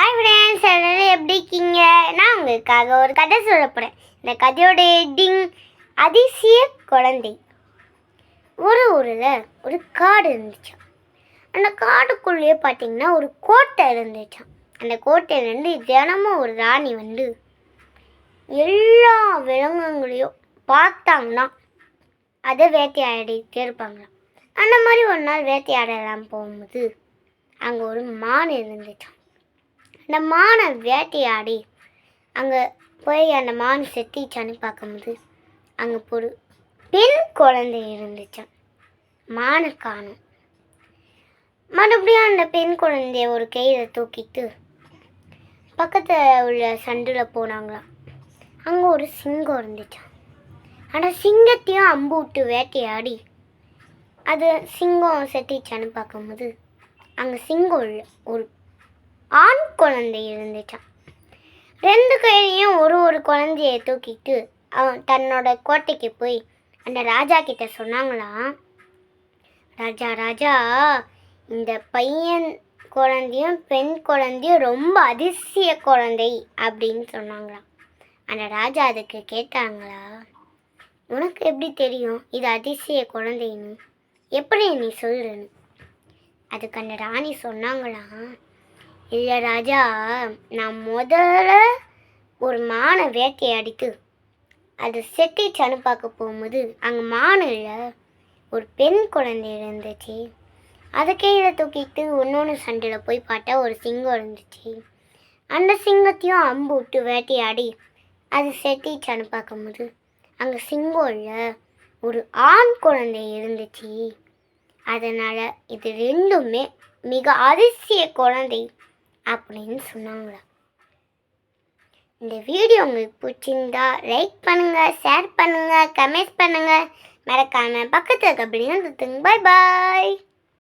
Hi friends எல்லாரும் எப்படி இருக்கீங்க? நான் உங்களுக்காக ஒரு கதை சொல்ல போகிறேன் இந்த கதையோட ஹெட்டிங் அதிசய குழந்தை. ஒரு ஊரில் ஒரு காடு இருந்துச்சு. அந்த காடுக்குள்ளேயே பார்த்தீங்கன்னா ஒரு கோட்டை இருந்துச்சான் அந்த கோட்டையிலேருந்து தினமும் ஒரு ராணி வந்து எல்லா விலங்குகளையும் பார்த்தாங்கன்னா அதை வேட்டையாடிட்டே இருப்பாங்களாம் அந்த மாதிரி ஒரு நாள் வேட்டையாடலாம் போகும்போது அங்கே ஒரு மான் இருந்துச்சான் அந்த மானை வேட்டையாடி அங்கே போய் அந்த மான் செத்திச்சான்னு பார்க்கும்போது அங்கே ஒரு பெண் குழந்தை இருந்துச்சான் மானை காணும். மறுபடியும் அந்த பெண் குழந்தைய ஒரு கையில் தூக்கிட்டு பக்கத்தில் உள்ள சண்டில் போனாங்களாம். அங்கே ஒரு சிங்கம் இருந்துச்சான் ஆனால் சிங்கத்தையும் அம்பு விட்டு வேட்டையாடி அது சிங்கம் செத்திச்சான்னு பார்க்கும்போது அங்கே சிங்கம் இல்லை ஒரு ஆண் குழந்தை இருந்துச்சான் ரெண்டு கையிலையும் ஒரு ஒரு குழந்தைய தூக்கிட்டு அவன் தன்னோட கோட்டைக்கு போய் அந்த ராஜா கிட்ட சொன்னாங்களாம் ராஜா ராஜா இந்த பையன் குழந்தையும் பெண் குழந்தையும் ரொம்ப அதிசய குழந்தை அப்படின்னு சொன்னாங்களாம். அந்த ராஜா அதுக்கு கேட்டாங்களா உனக்கு எப்படி தெரியும் இது அதிசய குழந்தைன்னு? எப்படி நீ சொல்லுன்னு? அதுக்கு அந்த ராணி சொன்னாங்களாம் இல்லை ராஜா நான் முதல்ல ஒரு மானை வேட்டையாடிக்கு அது செட்டிச்சான்னு பார்க்க போகும்போது அங்கே மானு இல்லை ஒரு பெண் குழந்தை இருந்துச்சு. அதை கீழே தூக்கிட்டு ஒன்று சண்டையில் போய் பார்த்தா ஒரு சிங்கம் இருந்துச்சு. அந்த சிங்கத்தையும் அம்பு விட்டு வேட்டையாடி அது செட்டிச்சான்னு பார்க்கும்போது அங்கே சிங்கம் இல்லை ஒரு ஆண் குழந்தை இருந்துச்சு. அதனால் இது ரெண்டுமே மிக அதிசய குழந்தை. அப்படின்னு சொன்னாங்களா இந்த வீடியோ உங்களுக்கு பிடிச்சிருந்தா லைக் பண்ணுங்கள் ஷேர் பண்ணுங்கள் கமெண்ட் பண்ணுங்கள் மறக்காமல் பக்கத்தில் இருக்க அப்படின்னு பாய் பாய்